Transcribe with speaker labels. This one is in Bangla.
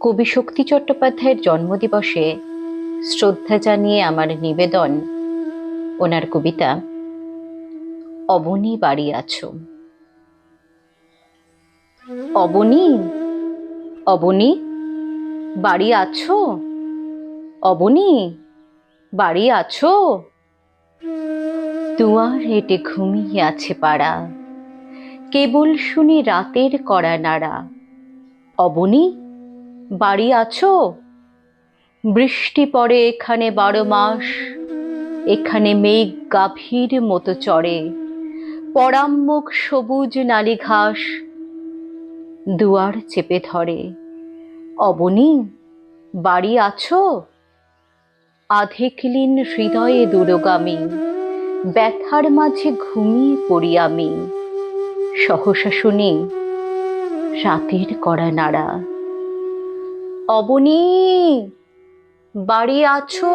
Speaker 1: কবি শক্তি চট্টোপাধ্যায়ের জন্মদিবসে শ্রদ্ধা জানিয়ে আমার নিবেদন, ওনার কবিতা, অবনী বাড়ি আছো। অবনী? অবনী? বাড়ি আছো? অবনী? বাড়ি আছো? দুয়ার হেঁটে ঘুমিয়ে আছে পাড়া, কেবল শুনি রাতের কড়া নাড়া। অবনী? বাড়ি আছো? বৃষ্টি পড়ে এখানে বারো মাস, এখানে মেঘ গাভীর মতো চড়ে। পরাম্মুখ সবুজ নালি ঘাস, দুয়ার চেপে ধরে। অবনী, বাড়ি আছো? আধেকলিন হৃদয়ে দূরগামী, ব্যথার মাঝে ঘুমিয়ে পড়ি আমি। সহসা শুনি রাতের কড়া নাড়া। অবনী বাড়ি আছো?